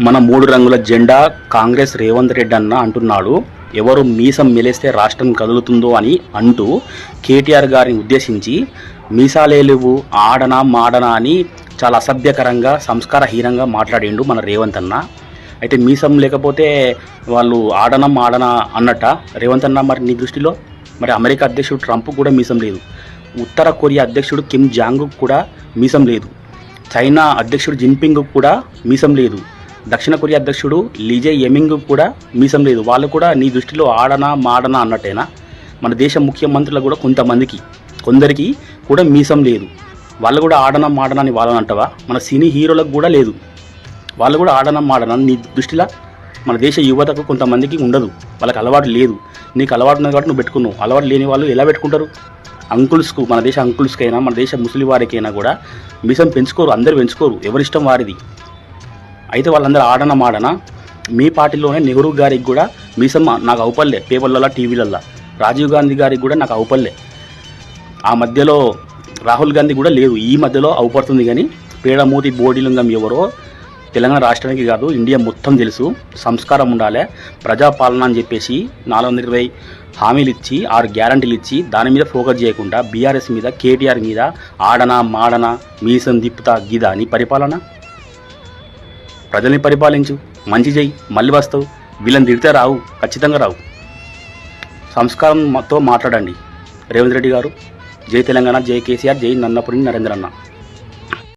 మన మూడు రంగుల జెండా కాంగ్రెస్ రేవంత్ రెడ్డి అన్న అంటున్నాడు. ఎవరు మీసం మెలేస్తే రాష్ట్రం కదులుతుందో అని అంటూ కేటీఆర్ గారిని ఉద్దేశించి మీసాలేలువు ఆడనా మాడనా అని చాలా అసభ్యకరంగా సంస్కారహీనంగా మాట్లాడిండు మన రేవంత్ అన్న. అయితే మీసం లేకపోతే వాళ్ళు ఆడనా మాడనా అన్నట్ట? రేవంత్ అన్న మరి నీ దృష్టిలో? మరి అమెరికా అధ్యక్షుడు ట్రంప్ కూడా మీసం లేదు. ఉత్తర కొరియా అధ్యక్షుడు కిమ్ జాంగ్ కూడా మీసం లేదు. చైనా అధ్యక్షుడు జిన్పింగ్ కూడా మీసం లేదు. దక్షిణ కొరియా అధ్యక్షుడు లీజే ఎమింగ్ కూడా మీసం లేదు. వాళ్ళు కూడా నీ దృష్టిలో ఆడనా మాడనా అన్నట్టేనా? మన దేశ ముఖ్యమంత్రులు కూడా కొంతమందికి కొందరికి కూడా మీసం లేదు. వాళ్ళు కూడా ఆడనా మాడనా అని వాళ్ళని అంటవా? మన సినీ హీరోలకు కూడా లేదు. వాళ్ళు కూడా ఆడనా మాడనా నీ దృష్టిలో మన దేశ యువతకు కొంతమందికి ఉండదు. వాళ్ళకి అలవాటు లేదు. నీకు అలవాటు ఉన్నది కాబట్టి నువ్వు పెట్టుకున్నావు. అలవాటు లేని వాళ్ళు ఎలా పెట్టుకుంటారు? అంకుల్స్కు మన దేశ అంకుల్స్కైనా మన దేశ ముసలి వారికైనా కూడా మీసం పెంచుకోరు. అందరు పెంచుకోరు. ఎవరిష్టం వారిది. అయితే వాళ్ళందరూ ఆడన మాడన మీ పార్టీలోనే నెహ్రూ గారికి కూడా మీసమ్మ నాకు అవుపల్లే పేపర్లలో టీవీలల్లో. రాజీవ్ గాంధీ గారికి కూడా నాకు అవుపల్లే ఆ మధ్యలో రాహుల్ గాంధీ కూడా లేదు. ఈ మధ్యలో అవుపడుతుంది కానీ పేడమూతి బోడిలింగం ఎవరో తెలంగాణ రాష్ట్రానికి కాదు ఇండియా మొత్తం తెలుసు. సంస్కారం ఉండాలి. ప్రజాపాలన అని చెప్పేసి నాలుగు వందల ఇరవై హామీలు ఇచ్చి ఆరు గ్యారంటీలు ఇచ్చి దాని మీద ఫోకస్ చేయకుండా బీఆర్ఎస్ మీద కేటీఆర్ మీద ఆడన మాడన మీసం దిప్పుతా గీదా అని పరిపాలన? ప్రజల్ని పరిపాలించు. మంచి చేయి మళ్ళీ వస్తావు. వీళ్ళని తిడితే రావు. ఖచ్చితంగా రావు. సంస్కారంతో మాట్లాడండి. రేవంత్ రెడ్డి గారు జై తెలంగాణ జై కేసీఆర్ జై నన్నపురి నరేంద్ర అన్న